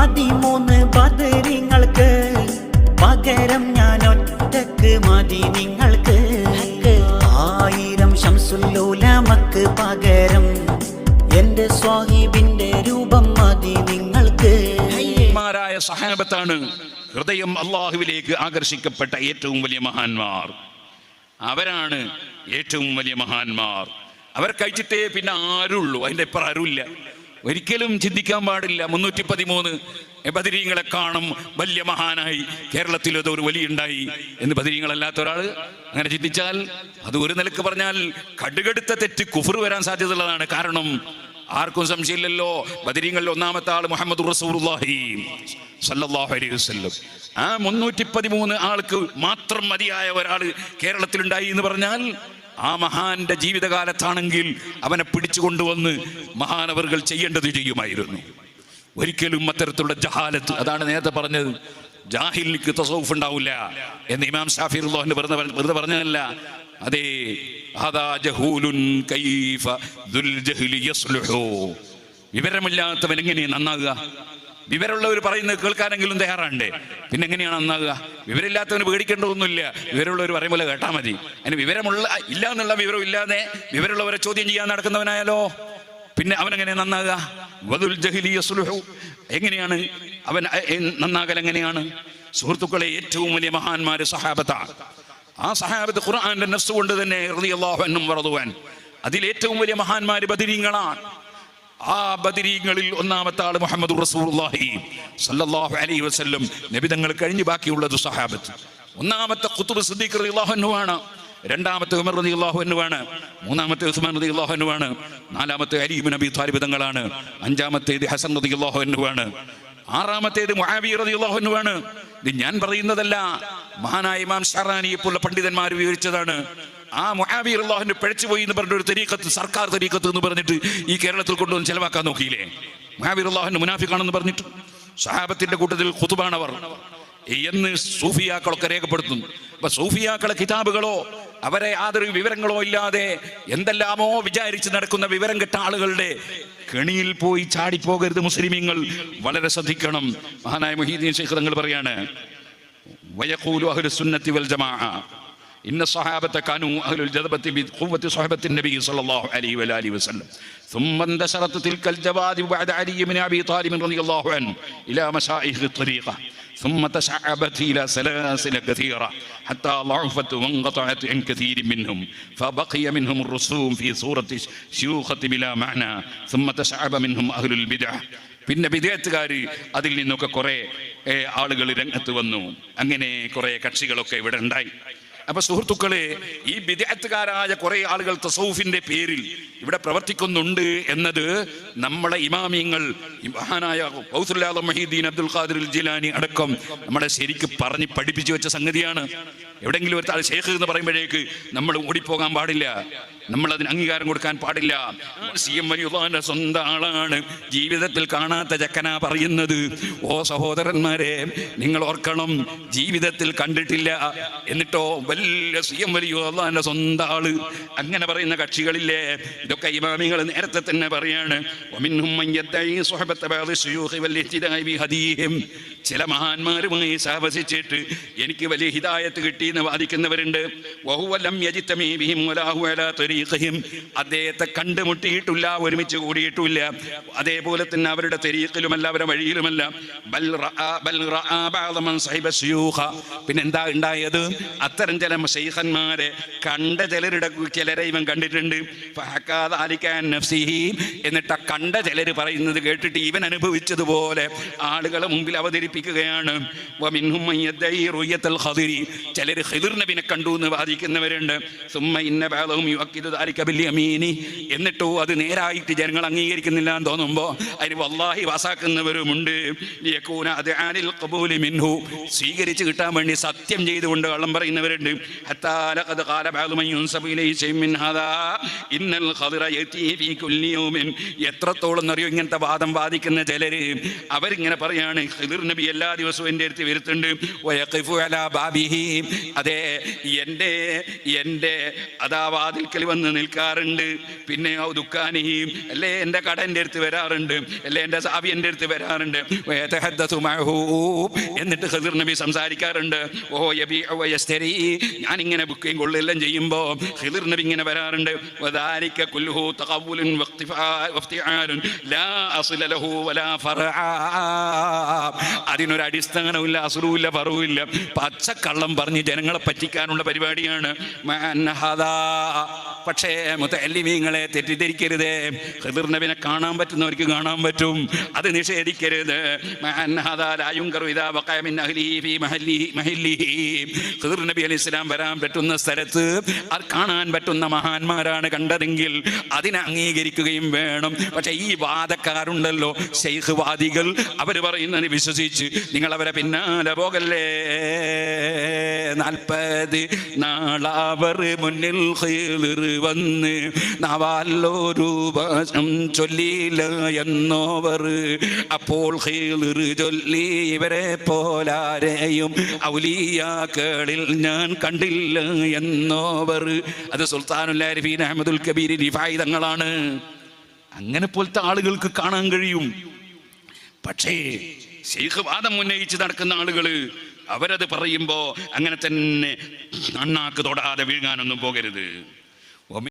പതിമൂന്ന് പതിരിങ്ങൾക്ക് പകരം ഞാൻ ഒറ്റയ്ക്ക് മതി നിങ്ങൾക്ക്. ആയിരം ശംസുല്ലോലമക്ക് പകരം. എന്റെ സ്വാഹിബിന്റെ രൂപം മതി നിങ്ങൾക്ക്. മാരായ സഹാബത്താണ് ഹൃദയം അള്ളാഹുവിലേക്ക് ആകർഷിക്കപ്പെട്ട ഏറ്റവും വലിയ മഹാന്മാർ. അവരാണ് ഏറ്റവും വലിയ മഹാന്മാർ. അവർ കഴിച്ചിട്ടേ പിന്നെ ആരുള്ളൂ. അതിന്റെ ഇപ്പുറം ആരുമില്ല. ഒരിക്കലും ചിന്തിക്കാൻ പാടില്ല. മുന്നൂറ്റി പതിമൂന്ന് ബദിരീങ്ങളെ കാണും. വലിയ മഹാനായി. കേരളത്തിൽ അത് ഒരു ഉണ്ടായി എന്ന് ബദിരീങ്ങളല്ലാത്ത ഒരാൾ അങ്ങനെ ചിന്തിച്ചാൽ അത് ഒരു നിലയ്ക്ക് പറഞ്ഞാൽ കടുകടുത്ത തെറ്റ് കുഫർ വരാൻ സാധ്യതയുള്ളതാണ്. കാരണം ആർക്കും സംശയമില്ലല്ലോ. ബദരീങ്ങളിൽ ഒന്നാമത്തെ ആൾ മുഹമ്മദ് അലൈഹി ആ മുന്നൂറ്റി പതിമൂന്ന് ആൾക്ക് മാത്രം മതിയായ ഒരാൾ കേരളത്തിലുണ്ടായി എന്ന് പറഞ്ഞാൽ ആ മഹാന്റെ ജീവിതകാലത്താണെങ്കിൽ അവനെ പിടിച്ചു കൊണ്ടുവന്ന് മഹാനവറുകൾ ചെയ്യേണ്ടത് ചെയ്യുമായിരുന്നു. ഒരിക്കലും അത്തരത്തിലുള്ള ജഹാലത്ത് അതാണ് നേരത്തെ പറഞ്ഞത് ജാഹിലിക്ക് തസൗഫ് ഉണ്ടാവില്ല എന്ന് ഇമാം ഷാഫി അള്ളാഹിന് വെറുതെ പറഞ്ഞ- വെറുതെ പറഞ്ഞതല്ല. അതേ വിവരമില്ലാത്തവൻ എങ്ങനെ നന്നാകുക? വിവരമുള്ളവർ പറയുന്നത് കേൾക്കാനെങ്കിലും തയ്യാറാണ്ടേ പിന്നെ എങ്ങനെയാണ് നന്നാകുക വിവരമില്ലാത്തവന് പേടിക്കേണ്ടതൊന്നുമില്ല. വിവരമുള്ളവർ പറയും പോലെ കേട്ടാൽ മതി. അതിന് വിവരമുള്ള ഇല്ല എന്നുള്ള വിവരം ഇല്ലാതെ വിവരമുള്ളവരെ ചോദ്യം ചെയ്യാൻ നടക്കുന്നവനായാലോ? പിന്നെ അവൻ എങ്ങനെ നന്നാകുക വദുൽ എങ്ങനെയാണ് അവൻ നന്നാകൽ എങ്ങനെയാണ്? സുഹൃത്തുക്കളെ ഏറ്റവും വലിയ മഹാന്മാര് സഹാബത്ത. ആ സഹാബത്ത് ഖുർആന്റെ നഫ്സ് കൊണ്ട് തന്നെ അൻഹും വറദുവാൻ. അതിലേറ്റവും വലിയ മഹാന്മാര് ബദരീങ്ങളാണ്. ആ ബദരീങ്ങളിൽ ഒന്നാമത്തെ ആൾ മുഹമ്മദ് റസൂലുള്ളാഹി സല്ലാഹു അലൈഹി വസല്ലം. നബിതങ്ങൾ കഴിഞ്ഞ് ബാക്കിയുള്ളത് സഹാബത്ത് ഒന്നാമത്തെ കുത്തുബ് സിദ്ദീഖ് ആണ് രണ്ടാമത്തെ ഉമർ റതി അൻഹു ആണ് മൂന്നാമത്തെ ഉസ്മാൻ റതി അൻഹു ആണ് നാലാമത്തെ അലി നബി താലിബിതങ്ങളാണ് താലിബ് തങ്ങളാണ്. അഞ്ചാമത്തേത് ഹസൻ റതി അൻഹു ആണ് ആറാമത്തേത് റളിയല്ലാഹു അൻഹു ആണ് ഇത് ഞാൻ പറയുന്നതല്ല. മഹാനായ ഇമാം ഷറാനിയെ പോലുള്ള പണ്ഡിതന്മാർ വിവരിച്ചതാണ്. ആ മൊഹാബീർ അള്ളാഹുവിന്റെ പിഴച്ചുപോയി എന്ന് പറഞ്ഞ ഒരു തെരീക്കത്ത് സർക്കാർ തെരീക്കത്ത് എന്ന് പറഞ്ഞിട്ട് ഈ കേരളത്തിൽ കൊണ്ടുവന്ന് ചെലവാക്കാൻ നോക്കിയില്ലേ? മൊഹാബി അള്ളാഹിന്റെ മുനാഫി മുനാഫിക്കാണെന്ന് പറഞ്ഞിട്ട്. സഹാബത്തിന്റെ കൂട്ടത്തിൽ ഖുതുബാണവർ എന്ന് സൂഫിയാക്കളൊക്കെ രേഖപ്പെടുത്തുന്നു. അപ്പൊ സൂഫിയാക്കളെ കിതാബുകളോ അവരെ യാതൊരു വിവരങ്ങളോ ഇല്ലാതെ എന്തെല്ലാമോ വിചാരിച്ച് നടക്കുന്ന വിവരം കെട്ട ആളുകളുടെ കെണിയിൽ പോയി ചാടിപ്പോകരുത് മുസ്ലിമീങ്ങൾ. വളരെ ശ്രദ്ധിക്കണം. മഹാനായ മൊഹീദ്ദീൻ ശേഖർ തങ്ങൾ പറയാണ് വയക്കൂലു അഹുൽ സുന്നത്തി വൽ ജമാഅ. إن الصحابة كانوا أهل الجذبة بقوة صحبة النبي صلى الله عليه وآله وسلم ثم انتشرت تلك الجواد بعد علي بن أبي طالب رضي الله عنه إلى مشايخ الطريقة ثم تشعبت إلى سلاسل كثيرة حتى ضعفت وانقطعت عن كثير منهم فبقي منهم الرسوم في صورة شيوخة بلا معنى ثم تشعب منهم أهل البدع പിന്നെ വിദേഹത്തുകാർ അതിൽ നിന്നൊക്കെ കുറെ ആളുകൾ രംഗത്ത് വന്നു അങ്ങനെ കുറെ കക്ഷികളൊക്കെ ഇവിടെ ഉണ്ടായി അപ്പൊ സുഹൃത്തുക്കളെ ഈ വിദേഹത്തുകാരായ കുറെ ആളുകൾ തസൗഫിന്റെ പേരിൽ ഇവിടെ പ്രവർത്തിക്കുന്നുണ്ട് എന്നത് നമ്മളെ ഇമാമിയങ്ങൾ മഹാനായ മഹീദ്ദീൻ അബ്ദുൽ ഖാദിർ ജിലാനി അടക്കം നമ്മളെ ശരിക്ക് പറഞ്ഞ് പഠിപ്പിച്ചു വെച്ച സംഗതിയാണ്. എവിടെങ്കിലും ഒരു താഴെ ഷേഖ് എന്ന് പറയുമ്പോഴേക്ക് നമ്മൾ ഓടിപ്പോകാൻ പാടില്ല. നമ്മൾ അതിന് അംഗീകാരം കൊടുക്കാൻ പാടില്ല. സി എം വലിയുള്ളവന്റെ സ്വന്തം ആളാണ്. ജീവിതത്തിൽ കാണാത്ത ചക്കനാ പറയുന്നത്. ഓ സഹോദരന്മാരെ നിങ്ങൾ ഓർക്കണം ജീവിതത്തിൽ കണ്ടിട്ടില്ല. എന്നിട്ടോ വലിയ സി എം വലിയുള്ളവന്റെ സ്വന്തം ആൾ. അങ്ങനെ പറയുന്ന കക്ഷികളില്ലേ? ഇതൊക്കെ ഇമാമികൾ നേരത്തെ തന്നെ പറയാണ്. ചില മഹാന്മാരുമായി സഹവസിച്ചിട്ട് എനിക്ക് വലിയ ഹിതായത്ത് കിട്ടിയെന്ന് വാദിക്കുന്നവരുണ്ട്. വഹുവലം യജിത്തമേ ബിഹിം വലാഹു അലാത്തൊരി തരീഖിഹിം അദ്ദേഹത്തെ കണ്ടുമുട്ടിയിട്ടില്ല ഒരുമിച്ച് കൂടിയിട്ടില്ല. അതേപോലെ തന്നെ അവരുടെ തെരീഖിലുമല്ല അവരുടെ വഴിയിലുമല്ല. ബൽ റആ ബൽ റആ മൻ സഹിബ ശയൂഖ. പിന്നെ എന്താ ഉണ്ടായത്? അത്തരം ചില ശൈഖന്മാരെ കണ്ട ചിലരുടെ ചിലരെ ഇവൻ കണ്ടിട്ടുണ്ട്. എന്നിട്ട് ആ കണ്ട ചിലർ പറയുന്നത് കേട്ടിട്ട് ഇവൻ അനുഭവിച്ചതുപോലെ ആളുകളെ മുമ്പിൽ അവതരിപ്പിക്കുകയാണ്. ചിലർ ഹിദുർ നബിനെ കണ്ടു എന്ന് വാദിക്കുന്നവരുണ്ട്. സുമ്മ ഇന്ന ബാലവും യമീനി എന്നിട്ടോ അത് നേരായിട്ട് ജനങ്ങൾ അംഗീകരിക്കുന്നില്ല എന്ന് തോന്നുമ്പോൾ അതിന് വല്ലാഹി വാസാക്കുന്നവരുമുണ്ട്. സ്വീകരിച്ചു മിൻഹു. കിട്ടാൻ വേണ്ടി സത്യം ചെയ്തുകൊണ്ട് കള്ളം പറയുന്നവരുണ്ട്. എത്രത്തോളം എന്നറിയോ ഇങ്ങനത്തെ വാദം വാദിക്കുന്ന ചിലര്. അവരിങ്ങനെ പറയാണ് ഖിദിർ നബി എല്ലാ ദിവസവും എന്റെ അടുത്ത് വരുത്തുണ്ട് അതെ എന്റെ എന്റെ അതാ വാതിൽക്കൽ വന്ന് നിൽക്കാറുണ്ട്. പിന്നെ ദുഃഖാനിയും അല്ലേ എന്റെ കട എന്റെ അടുത്ത് വരാറുണ്ട്. അല്ലേ എന്റെ സാവി എന്റെ അടുത്ത് വരാറുണ്ട്. എന്നിട്ട് ഖദിർ നബി സംസാരിക്കാറുണ്ട്. ഓ യബി ഞാൻ ഇങ്ങനെ ബുക്കിംഗ് കൊള്ളെല്ലാം ചെയ്യുമ്പോൾ ഖിദിർ നബി ഇങ്ങനെ വരാറുണ്ട്. കുൽഹു ലാ അസ്ല ലഹു വലാ അതിനൊരു അടിസ്ഥാനമില്ല അസുറുമില്ല പറവുമില്ല പച്ചക്കള്ളം പറഞ്ഞ് ജനങ്ങളെ പറ്റിക്കാനുള്ള പരിപാടിയാണ്. മഅന്നഹദാ. പക്ഷേ മുത്തല്ലിമീങ്ങളെ തെറ്റിദ്ധരിക്കരുത്. ഖിദിർ നബിനെ കാണാൻ പറ്റുന്നവർക്ക് കാണാൻ പറ്റും. അത് നിഷേധിക്കരുത്. ഖിദിർ നബി അലൈഹി സ്വലാം വരാൻ പറ്റുന്ന സ്ഥലത്ത് അത് കാണാൻ പറ്റുന്ന മഹാന്മാരാണ് കണ്ടതെങ്കിൽ അതിനെ അംഗീകരിക്കുകയും വേണം. പക്ഷെ ഈ വാദക്കാരുണ്ടല്ലോ ശൈഖ് വാദികൾ അവർ പറയുന്നത് വിശ്വസിച്ച് നിങ്ങൾ അവരെ പിന്നാലെ പോകല്ലേ? നാൽപ്പത് നാളാവർ മുന്നിൽ ഖിദിർ വന്ന് നവാലൊരു രൂപം ചൊല്ലിയില്ല എന്നോവർ. അപ്പോൾ ചൊല്ലി ഇവരെ പോലാരെയും ഔലിയാക്കളിൽ ഞാൻ കണ്ടില്ല എന്നോവർ. അത് സുൽത്താനുല്ലാരിഫീൻ അഹമ്മദുൽ കബീർ റിഫായി തങ്ങളാണ്. അങ്ങനെ പോലത്തെ ആളുകൾക്ക് കാണാൻ കഴിയും. പക്ഷേ ശൈഖ് വാദം ഉന്നയിച്ച് നടക്കുന്ന ആളുകൾ അവരത് പറയുമ്പോ അങ്ങനെ തന്നെ അണ്ണാക്ക് തൊടാതെ വീഴാനൊന്നും പോകരുത്.